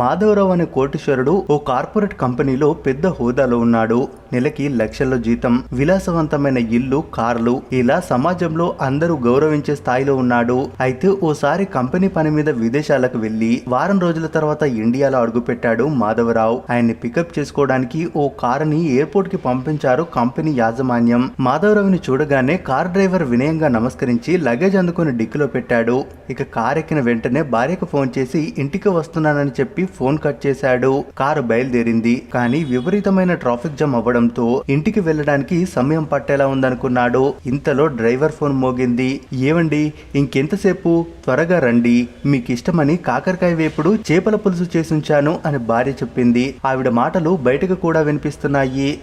మాధవరావు అనే కోటీశ్వరుడు ఓ కార్పొరేట్ కంపెనీలో పెద్ద హోదాలో ఉన్నాడు. నెలకి లక్షల్లో జీతం. విలాసవంతమైన ఇల్లు కార్లు ఇలా సమాజంలో అందరూ గౌరవించే స్థాయిలో ఉన్నాడు. అయితే ఓసారి కంపెనీ పని మీద విదేశాలకు వెళ్ళి వారం రోజుల తర్వాత ఇండియాలో అడుగుపెట్టాడు మాధవరావు. ఆయన్ని పికప్ చేసుకోవడానికి ఓ కారుని ఎయిర్పోర్ట్కి పంపించారు కంపెనీ యాజమాన్యం. మాధవరావుని చూడగానే కార్ డ్రైవర్ వినయంగా నమస్కరించి లగేజ్ అందుకుని డిక్కులో పెట్టాడు. ఇక కార్ ఎక్కిన వెంటనే భార్యకు ఫోన్ చేసి ఇంటికి వస్తున్నానని చెప్పి ఫోన్ కట్ చేశాడు కారు బయలుదేరింది. కానీ విపరీతమైన ట్రాఫిక్ జామ్ అవ్వడంతో ఇంటికి వెళ్ళడానికి సమయం పట్టేలా ఉందనుకున్నాడు. ఇంతలో డ్రైవర్ ఫోన్ మోగింది. ఏమండి ఇంకెంతసేపు? త్వరగా రండి. మీకు ఇష్టమని కాకరకాయ వేపుడు చేపల పులుసు చేసుంచాను అని భార్య చెప్పింది. ఆవిడ మాటలు బయటకు కూడా వినిపిస్తున్నాయి.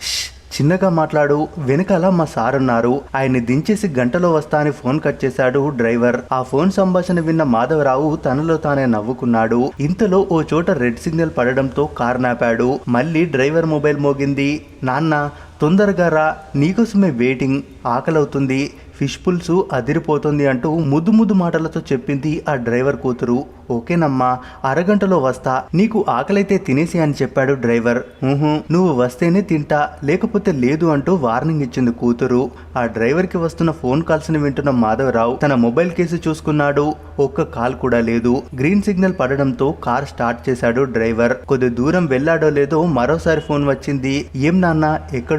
చిన్నగా మాట్లాడు వెనకాల మా సార్ ఉన్నారు. ఆయన్ని దించేసి గంటలో వస్తా అని ఫోన్ కట్ చేశాడు డ్రైవర్. ఆ ఫోన్ సంభాషణ విన్న మాధవరావు తనలో తానే నవ్వుకున్నాడు. ఇంతలో ఓ చోట రెడ్ సిగ్నల్ పడడంతో కారు నాపాడు. మళ్ళీ డ్రైవర్ మొబైల్ మోగింది. నాన్న తొందరగా రా నీకోసమే వెయిటింగ్ ఆకలవుతుంది ఫిష్ పులుసు అదిరిపోతుంది అంటూ ముద్దు ముద్దు మాటలతో చెప్పింది ఆ డ్రైవర్ కూతురు. ఓకేనమ్మా అరగంటలో వస్తా నీకు ఆకలైతే తినేసి అని చెప్పాడు డ్రైవర్. ఊహు నువ్వు వస్తేనే తింటా లేకపోతే లేదు అంటూ వార్నింగ్ ఇచ్చింది కూతురు. ఆ డ్రైవర్కి వస్తున్న ఫోన్ కాల్స్ని వింటున్న మాధవరావు తన మొబైల్ కేసు చూసుకున్నాడు. ఒక్క కాల్ కూడా లేదు. గ్రీన్ సిగ్నల్ పడడంతో కార్ స్టార్ట్ చేశాడు డ్రైవర్. కొద్ది దూరం వెళ్ళాడో లేదో మరోసారి ఫోన్ వచ్చింది. ఏం నాన్న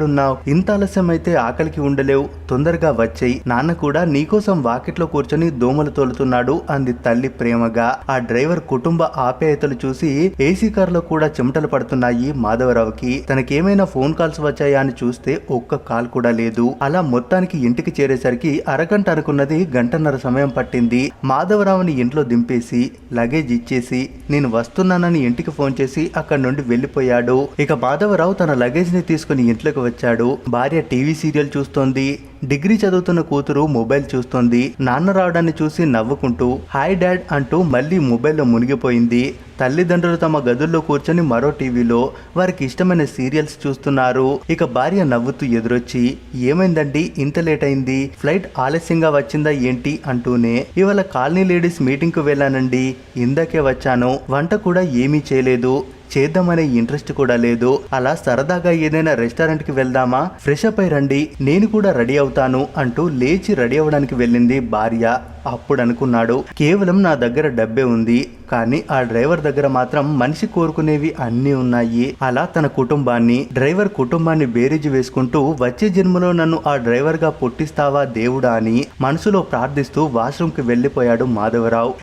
ఎక్కడున్నావు ఇంత ఆలస్యం అయితే ఆకలికి ఉండలేవు. తొందరగా వచ్చేయి. నాన్న కూడా నీకోసం వాకిట్లో కూర్చొని దోమలు తోలుతున్నాడు అంది తల్లి ప్రేమగా. ఆ డ్రైవర్ కుటుంబ ఆప్యాయతలు చూసి ఏసీ కారులో కూడా చెమటలు పడుతున్నాయి మాధవరావుకి. తనకేమైనా ఫోన్ కాల్స్ వచ్చాయా అని చూస్తే ఒక్క కాల్ కూడా లేదు. అలా మొత్తానికి ఇంటికి చేరేసరికి అరగంట అనుకున్నది గంటన్నర సమయం పట్టింది. మాధవరావుని ఇంట్లో దింపేసి లగేజ్ ఇచ్చేసి నేను వస్తున్నానని ఇంటికి ఫోన్ చేసి అక్కడి నుండి వెళ్ళిపోయాడు. ఇక మాధవరావు తన లగేజ్ని తీసుకుని ఇంట్లోకి వచ్చి వచ్చాడు భార్య టీవీ సీరియల్ చూస్తోంది. డిగ్రీ చదువుతున్న కూతురు మొబైల్ చూస్తోంది. నాన్న రావడాన్ని చూసి నవ్వుకుంటూ హాయ్ డాడ్ అంటూ మళ్ళీ మొబైల్లో మునిగిపోయింది. తల్లిదండ్రులు తమ గదుల్లో కూర్చొని మరో టీవీలో వారికి ఇష్టమైన సీరియల్స్ చూస్తున్నారు. ఇక భార్య నవ్వుతూ ఎదురొచ్చి ఏమైందండి? ఇంత లేట్ అయింది. ఫ్లైట్ ఆలస్యంగా వచ్చిందా ఏంటి? అంటూనే ఇవాళ కాలనీ లేడీస్ మీటింగ్కు వెళ్ళానండి. ఇందాకే వచ్చాను. వంట కూడా ఏమీ చేయలేదు. చేద్దామనే ఇంట్రెస్ట్ కూడా లేదు. అలా సరదాగా ఏదైనా రెస్టారెంట్కి వెళ్దామా? ఫ్రెష్ అప్ అయి రండి. నేను కూడా రెడీ అవుతాను అంటూ లేచి రెడీ అవ్వడానికి వెళ్ళింది భార్య. అప్పుడు అనుకున్నాడు కేవలం నా దగ్గర డబ్బే ఉంది కానీ ఆ డ్రైవర్ దగ్గర మాత్రం మనిషి కోరుకునేవి అన్నీ ఉన్నాయి. అలా తన కుటుంబాన్ని డ్రైవర్ కుటుంబాన్ని బేరీజు వేసుకుంటూ వచ్చే జన్మలో నన్ను ఆ డ్రైవర్గా పుట్టిస్తావా దేవుడా అని మనసులో ప్రార్థిస్తూ వాష్రూమ్కి వెళ్ళిపోయాడు మాధవరావు.